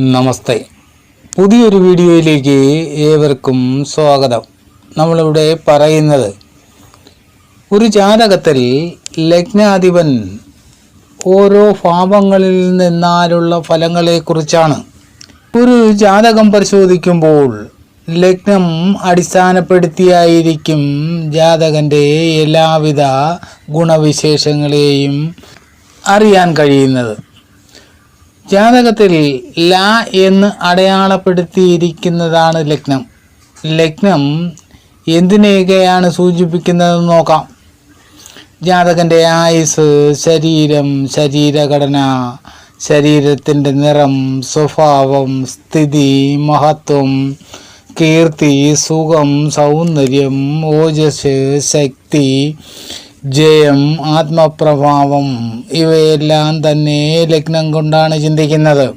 നമസ്തേ. പുതിയൊരു വീഡിയോയിലേക്ക് ഏവർക്കും സ്വാഗതം. നമ്മളിവിടെ പറയുന്നത് ഒരു ജാതകത്തിൽ ലഗ്നാധിപൻ ഓരോ ഭാവങ്ങളിൽ നിന്നാലുള്ള ഫലങ്ങളെക്കുറിച്ചാണ്. ഒരു ജാതകം പരിശോധിക്കുമ്പോൾ ലഗ്നം അടിസ്ഥാനപ്പെടുത്തിയായിരിക്കും ജാതകന്റെ എല്ലാവിധ ഗുണവിശേഷങ്ങളെയും അറിയാൻ കഴിയുന്നത്. ജാതകത്തിൽ ല എന്ന് അടയാളപ്പെടുത്തിയിരിക്കുന്നതാണ് ലഗ്നം. ലഗ്നം എന്തിനെയൊക്കെയാണ് സൂചിപ്പിക്കുന്നതെന്ന് നോക്കാം. ജാതകന്റെ ആയുസ് ശരീരം ശരീരഘടന ശരീരത്തിന്റെ നിറം സ്വഭാവം സ്ഥിതി മഹത്വം കീർത്തി സുഖം സൗന്ദര്യം ഓജസ് ശക്തി ജയം ആത്മപ്രഭാവം ഇവയെല്ലാം തന്നെ ലഗ്നം കൊണ്ടാണ് ചിന്തിക്കുന്നത്.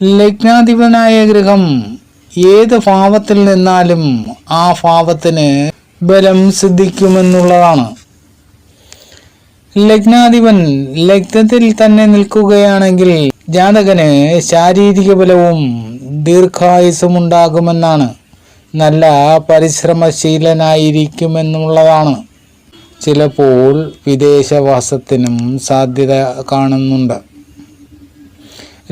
ലഗ്നാധിപനായ ഗൃഹം ഏത് ഭാവത്തിൽ നിന്നാലും ആ ഭാവത്തിന് ബലം സിദ്ധിക്കുമെന്നുള്ളതാണ്. ലഗ്നാധിപൻ ലഗ്നത്തിൽ തന്നെ നിൽക്കുകയാണെങ്കിൽ ജാതകന് ശാരീരിക ബലവും ദീർഘായുസും ഉണ്ടാകുമെന്നാണ് നല്ല പരിശ്രമശീലനായിരിക്കുമെന്നുള്ളതാണ്. ചിലപ്പോൾ വിദേശവാസത്തിനും സാധ്യത കാണുന്നുണ്ട്.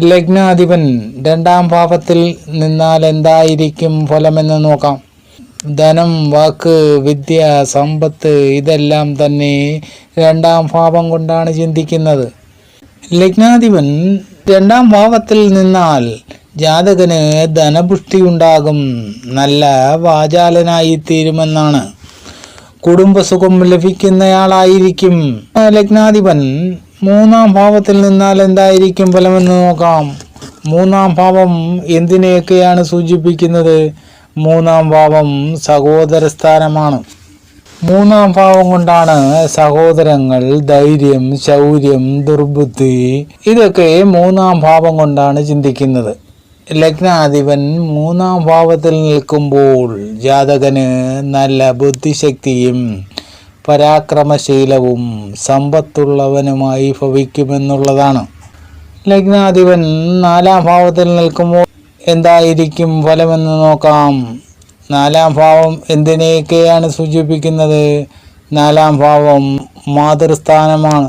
ലഗ്നാധിപൻ രണ്ടാം ഭാവത്തിൽ നിന്നാൽ എന്തായിരിക്കും ഫലമെന്ന് നോക്കാം. ധനം വാക്ക് വിദ്യ സമ്പത്ത് ഇതെല്ലാം തന്നെ രണ്ടാം ഭാവം കൊണ്ടാണ് ചിന്തിക്കുന്നത്. ലഗ്നാധിപൻ രണ്ടാം ഭാവത്തിൽ നിന്നാൽ ജാതകന് ധനപുഷ്ടി ഉണ്ടാകും. നല്ല വാചാലനായി തീരുമെന്നാണ് കുടുംബസുഖം ലഭിക്കുന്നയാളായിരിക്കും. ലഗ്നാധിപൻ മൂന്നാം ഭാവത്തിൽ നിന്നാൽ എന്തായിരിക്കും ഫലമെന്ന് നോക്കാം. മൂന്നാം ഭാവം എന്തിനെയൊക്കെയാണ് സൂചിപ്പിക്കുന്നത്? മൂന്നാം ഭാവം സഹോദര സ്ഥാനമാണ് മൂന്നാം ഭാവം കൊണ്ടാണ് സഹോദരങ്ങൾ ധൈര്യം ശൗര്യം ദുർബുദ്ധി ഇതൊക്കെ മൂന്നാം ഭാവം കൊണ്ടാണ് ചിന്തിക്കുന്നത്. ലഗ്നാധിപൻ മൂന്നാം ഭാവത്തിൽ നിൽക്കുമ്പോൾ ജാതകന് നല്ല ബുദ്ധിശക്തിയും പരാക്രമശീലവും സമ്പത്തുള്ളവനുമായി ഭവിക്കുമെന്നുള്ളതാണ്. ലഗ്നാധിപൻ നാലാം ഭാവത്തിൽ നിൽക്കുമ്പോൾ എന്തായിരിക്കും ഫലമെന്ന് നോക്കാം. നാലാം ഭാവം എന്തിനെയൊക്കെയാണ് സൂചിപ്പിക്കുന്നത്? നാലാം ഭാവം മാതൃസ്ഥാനമാണ്.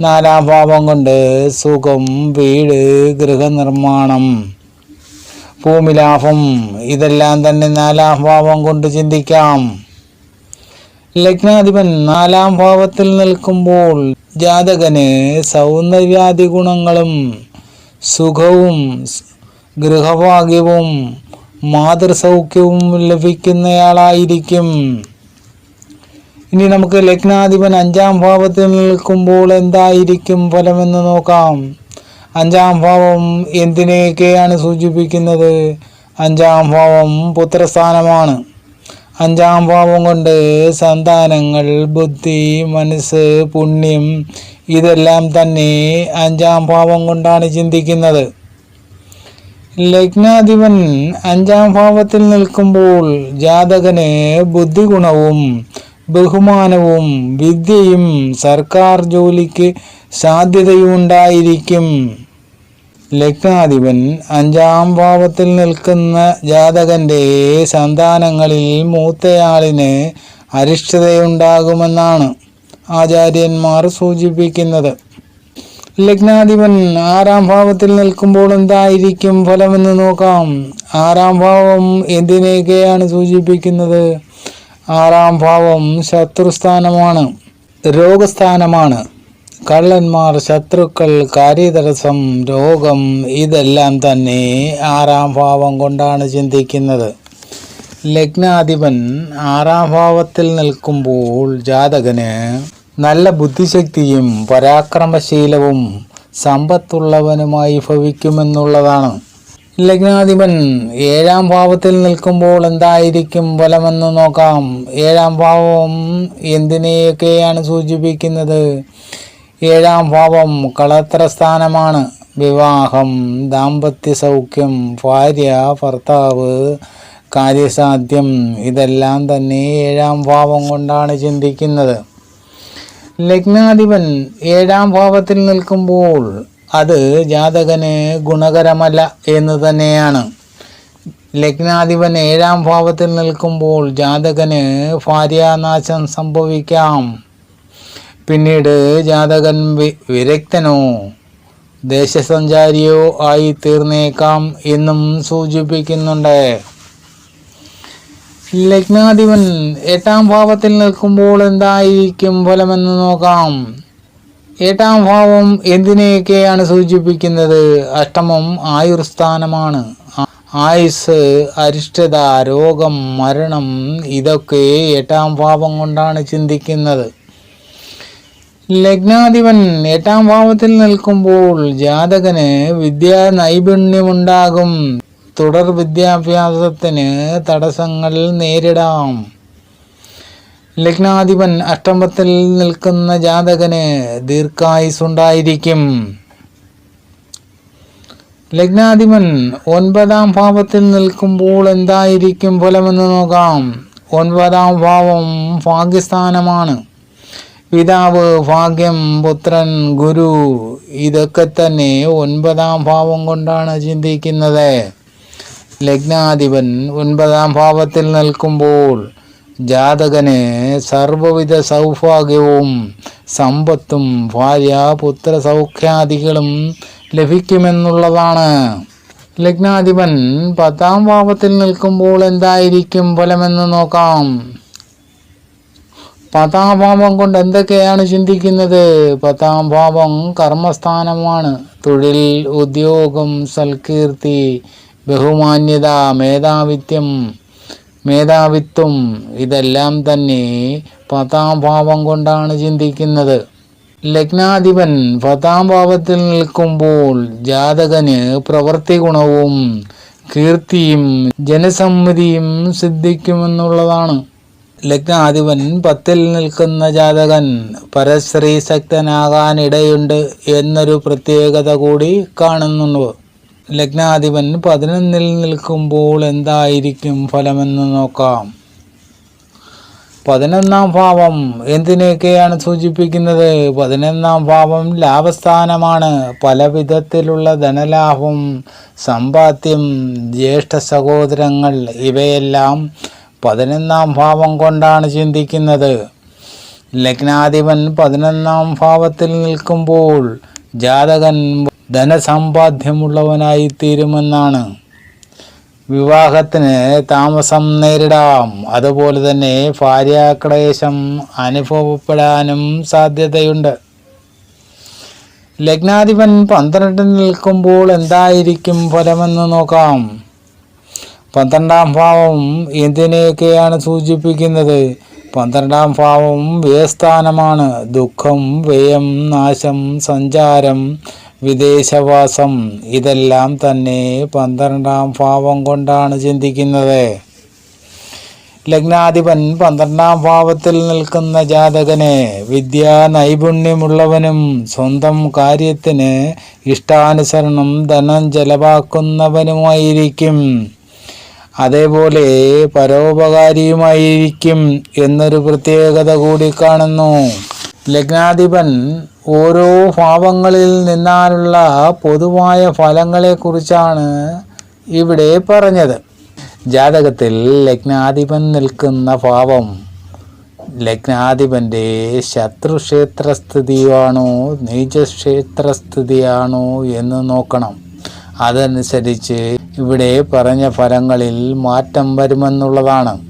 നാലാം ഭാവം കൊണ്ട് സുഖം വീട് ഗൃഹനിർമ്മാണം. ഭൂമിലാഭം. ഇതെല്ലാം തന്നെ നാലാം ഭാവം കൊണ്ട് ചിന്തിക്കാം. ലഗ്നാധിപൻ നാലാം ഭാവത്തിൽ നിൽക്കുമ്പോൾ ജാതകന് സൗന്ദര്യാദി ഗുണങ്ങളും സുഖവും ഗൃഹഭാഗ്യവും മാതൃസൗഖ്യവും ലഭിക്കുന്നയാളായിരിക്കും. ഇനി നമുക്ക് ലഗ്നാധിപൻ അഞ്ചാം ഭാവത്തിൽ നിൽക്കുമ്പോൾ എന്തായിരിക്കും ഫലമെന്ന് നോക്കാം. അഞ്ചാം ഭാവം എന്തിനെയൊക്കെയാണ് സൂചിപ്പിക്കുന്നത്? അഞ്ചാം ഭാവം പുത്രസ്ഥാനമാണ്. അഞ്ചാം ഭാവം കൊണ്ട് സന്താനങ്ങൾ ബുദ്ധി മനസ്സ് പുണ്യം ഇതെല്ലാം തന്നെ അഞ്ചാം ഭാവം കൊണ്ടാണ് ചിന്തിക്കുന്നത്. ലഗ്നാധിപൻ അഞ്ചാം ഭാവത്തിൽ നിൽക്കുമ്പോൾ ജാതകന് ബുദ്ധിഗുണവും ബഹുമാനവും വിദ്യയും സർക്കാർ ജോലിക്ക് സാധ്യതയുണ്ടായിരിക്കും. ലഗ്നാധിപൻ അഞ്ചാം ഭാവത്തിൽ നിൽക്കുന്ന ജാതകന്റെ സന്താനങ്ങളിൽ മൂത്തയാളിന് അരിഷ്ടതയുണ്ടാകുമെന്നാണ് ആചാര്യന്മാർ സൂചിപ്പിക്കുന്നത്. ലഗ്നാധിപൻ ആറാം ഭാവത്തിൽ നിൽക്കുമ്പോൾ എന്തായിരിക്കും ഫലമെന്ന് നോക്കാം. ആറാം ഭാവം എന്തിനെയൊക്കെയാണ് സൂചിപ്പിക്കുന്നത്? ആറാം ഭാവം ശത്രുസ്ഥാനമാണ് രോഗസ്ഥാനമാണ്. കള്ളന്മാർ ശത്രുക്കൾ കാര്യതടസ്സം രോഗം ഇതെല്ലാം തന്നെ ആറാം ഭാവം കൊണ്ടാണ് ചിന്തിക്കുന്നത്. ലഗ്നാധിപൻ ആറാം ഭാവത്തിൽ നിൽക്കുമ്പോൾ ജാതകന് നല്ല ബുദ്ധിശക്തിയും പരാക്രമശീലവും സമ്പത്തുള്ളവനുമായി ഭവിക്കുമെന്നുള്ളതാണ്. ലഗ്നാധിപൻ ഏഴാം ഭാവത്തിൽ നിൽക്കുമ്പോൾ എന്തായിരിക്കും ഫലമെന്ന് നോക്കാം. ഏഴാം ഭാവം എന്തിനെയൊക്കെയാണ് സൂചിപ്പിക്കുന്നത്? ഏഴാം ഭാവം കളത്ര സ്ഥാനമാണ് വിവാഹം ദാമ്പത്യ സൗഖ്യം ഭാര്യ ഭർത്താവ് കാര്യസാധ്യം ഇതെല്ലാം തന്നെ ഏഴാം ഭാവം കൊണ്ടാണ് ചിന്തിക്കുന്നത്. ലഗ്നാധിപൻ ഏഴാം ഭാവത്തിൽ നിൽക്കുമ്പോൾ അത് ജാതകന് ഗുണകരമല്ല എന്ന് തന്നെയാണ്. ലഗ്നാധിപൻ ഏഴാം ഭാവത്തിൽ നിൽക്കുമ്പോൾ ജാതകന് ഭാര്യാനാശം സംഭവിക്കാം. പിന്നീട് ജാതകൻ വിരക്തനോ ദേശസഞ്ചാരിയോ ആയി തീർന്നേക്കാം എന്നും സൂചിപ്പിക്കുന്നുണ്ട്. ലഗ്നാധിപൻ എട്ടാം ഭാവത്തിൽ നിൽക്കുമ്പോൾ എന്തായിരിക്കും ഫലമെന്ന് നോക്കാം. എട്ടാം ഭാവം എന്തിനെയൊക്കെയാണ് സൂചിപ്പിക്കുന്നത്? അഷ്ടമം ആയുർസ്ഥാനമാണ്. ആയുസ് അരിഷ്ടത രോഗം മരണം ഇതൊക്കെ എട്ടാം ഭാവം കൊണ്ടാണ് ചിന്തിക്കുന്നത്. ലഗ്നാധിപൻ എട്ടാം ഭാവത്തിൽ നിൽക്കുമ്പോൾ ജാതകന് വിദ്യാ നൈപുണ്യമുണ്ടാകും. തുടർ വിദ്യാഭ്യാസത്തിന് തടസ്സങ്ങൾ നേരിടാം. ലഗ്നാധിപൻ അഷ്ടമത്തിൽ നിൽക്കുന്ന ജാതകന് ദീർഘായുസുണ്ടായിരിക്കും ലഗ്നാധിപൻ ഒൻപതാം ഭാവത്തിൽ നിൽക്കുമ്പോൾ എന്തായിരിക്കും ഫലമെന്ന് നോക്കാം. ഒൻപതാം ഭാവം ഭാഗ്യസ്ഥാനമാണ്. പിതാവ് ഭാഗ്യം പുത്രൻ ഗുരു ഇതൊക്കെ തന്നെ ഒൻപതാം ഭാവം കൊണ്ടാണ് ചിന്തിക്കുന്നത്. ലഗ്നാധിപൻ ഒൻപതാം ഭാവത്തിൽ നിൽക്കുമ്പോൾ ജാതകന് സർവവിധ സൗഭാഗ്യവും സമ്പത്തും ഭാര്യ പുത്ര സൗഖ്യാദികളും ലഭിക്കുമെന്നുള്ളതാണ്. ലഗ്നാധിപൻ പത്താം ഭാവത്തിൽ നിൽക്കുമ്പോൾ എന്തായിരിക്കും ഫലമെന്ന് നോക്കാം. പത്താം ഭാവം കൊണ്ട് എന്തൊക്കെയാണ് ചിന്തിക്കുന്നത്? പത്താം ഭാവം കർമ്മസ്ഥാനമാണ്. തൊഴിൽ ഉദ്യോഗം സൽകീർത്തി ബഹുമാന്യത മേധാവിത്യം മേധാവിത്വം ഇതെല്ലാം തന്നെ പതാഭാവം ഭാവം കൊണ്ടാണ് ചിന്തിക്കുന്നത്. ലഗ്നാധിപൻ പതാഭാവത്തിൽ ഭാവത്തിൽ നിൽക്കുമ്പോൾ ജാതകന് പ്രവൃത്തി ഗുണവും കീർത്തിയും ജനസമ്മതിയും സിദ്ധിക്കുമെന്നുള്ളതാണ്. ലഗ്നാധിപൻ പത്തിൽ നിൽക്കുന്ന ജാതകൻ പരശ്രീശക്തനാകാൻ ഇടയുണ്ട് എന്നൊരു പ്രത്യേകത കൂടി കാണുന്നുണ്ട്. ലഗ്നാധിപൻ പതിനൊന്നിൽ നിൽക്കുമ്പോൾ എന്തായിരിക്കും ഫലമെന്ന് നോക്കാം. പതിനൊന്നാം ഭാവം എന്തിനെയൊക്കെയാണ് സൂചിപ്പിക്കുന്നത്? പതിനൊന്നാം ഭാവം ലാഭസ്ഥാനമാണ്. പല വിധത്തിലുള്ള ധനലാഭം സമ്പാദ്യം ജ്യേഷ്ഠ സഹോദരങ്ങൾ ഇവയെല്ലാം പതിനൊന്നാം ഭാവം കൊണ്ടാണ് ചിന്തിക്കുന്നത്. ലഗ്നാധിപൻ പതിനൊന്നാം ഭാവത്തിൽ നിൽക്കുമ്പോൾ ജാതകൻ ധനസമ്പാദ്യമുള്ളവനായി തീരുമെന്നാണ് വിവാഹത്തിന് താമസം നേരിടാം. അതുപോലെ തന്നെ ഭാര്യാക്ലേശം അനുഭവപ്പെടാനും സാധ്യതയുണ്ട്. ലഗ്നാധിപൻ പന്ത്രണ്ടിൽ നിൽക്കുമ്പോൾ എന്തായിരിക്കും ഫലമെന്ന് നോക്കാം. പന്ത്രണ്ടാം ഭാവം എന്തിനെയൊക്കെയാണ് സൂചിപ്പിക്കുന്നത്? പന്ത്രണ്ടാം ഭാവം വ്യയസ്ഥാനമാണ്. ദുഃഖം വ്യയം നാശം സഞ്ചാരം വിദേശവാസം. ഇതെല്ലാം തന്നെ പന്ത്രണ്ടാം ഭാവം കൊണ്ടാണ് ചിന്തിക്കുന്നത്. ലഗ്നാധിപൻ പന്ത്രണ്ടാം ഭാവത്തിൽ നിൽക്കുന്ന ജാതകനെ വിദ്യാ നൈപുണ്യമുള്ളവനും സ്വന്തം കാര്യത്തിന് ഇഷ്ടാനുസരണം ധനം ചെലവാക്കുന്നവനുമായിരിക്കും. അതേപോലെ പരോപകാരിയുമായിരിക്കും എന്നൊരു പ്രത്യേകത കൂടി കാണുന്നു. ലഗ്നാധിപൻ ഓരോ ഭാവങ്ങളിൽ നിന്നാനുള്ള പൊതുവായ ഫലങ്ങളെക്കുറിച്ചാണ് ഇവിടെ പറഞ്ഞത്. ജാതകത്തിൽ ലഗ്നാധിപൻ നിൽക്കുന്ന ഭാവം ലഗ്നാധിപന്റെ ശത്രുക്ഷേത്രസ്ഥിതിയാണോ നീചക്ഷേത്രസ്ഥിതിയാണോ എന്ന് നോക്കണം. അതനുസരിച്ച് ഇവിടെ പറഞ്ഞ ഫലങ്ങളിൽ മാറ്റം വരുമെന്നുള്ളതാണ്.